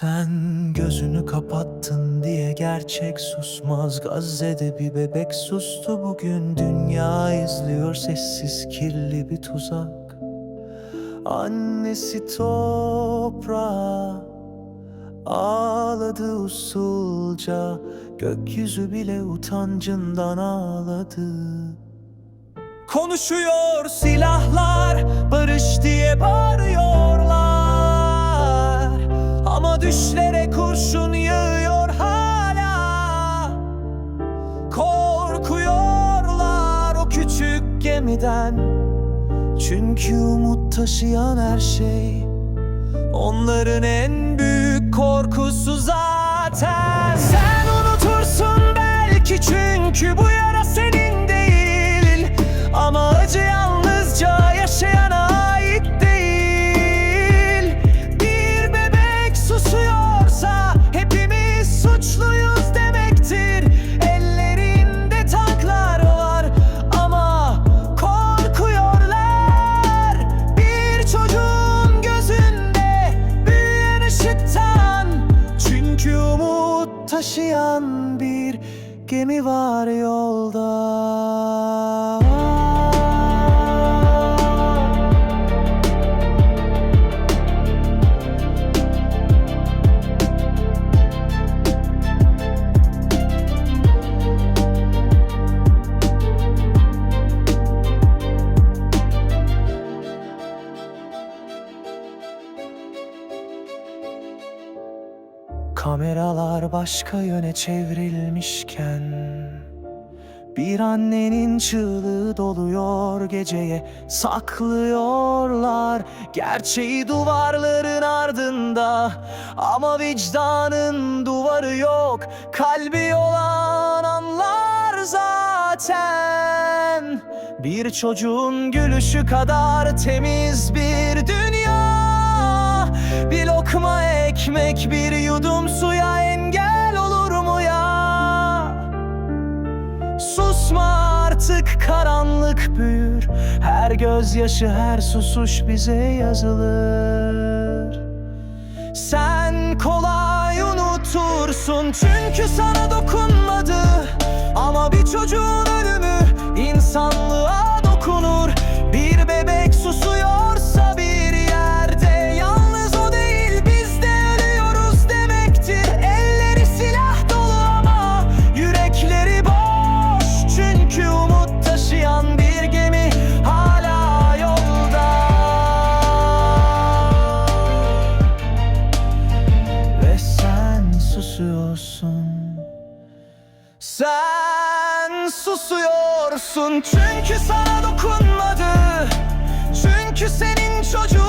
Sen gözünü kapattın diye gerçek susmaz. Gazze'de bir bebek sustu bugün. Dünya izliyor sessiz kirli bir tuzak. Annesi toprağa Ağladı usulca. Gökyüzü bile utancından ağladı. Konuşuyor silahlar Barış diye bağırıyorlar gemiden Çünkü umut taşıyan her şey Onların en büyük korkusu zaten taşıyan bir gemi var yolda Kameralar başka yöne çevrilmişken Bir annenin çığlığı doluyor geceye Saklıyorlar gerçeği duvarların ardında. Ama vicdanın duvarı yok Kalbi olan anlar zaten. Bir çocuğun gülüşü kadar temiz bir dünya büyür. Her gözyaşı her susuş bize yazılır. Sen kolay unutursun çünkü sana dokunmadı. Ama bir çocuğun Susuyorsun. Çünkü sana dokunmadı. Çünkü senin çocuğun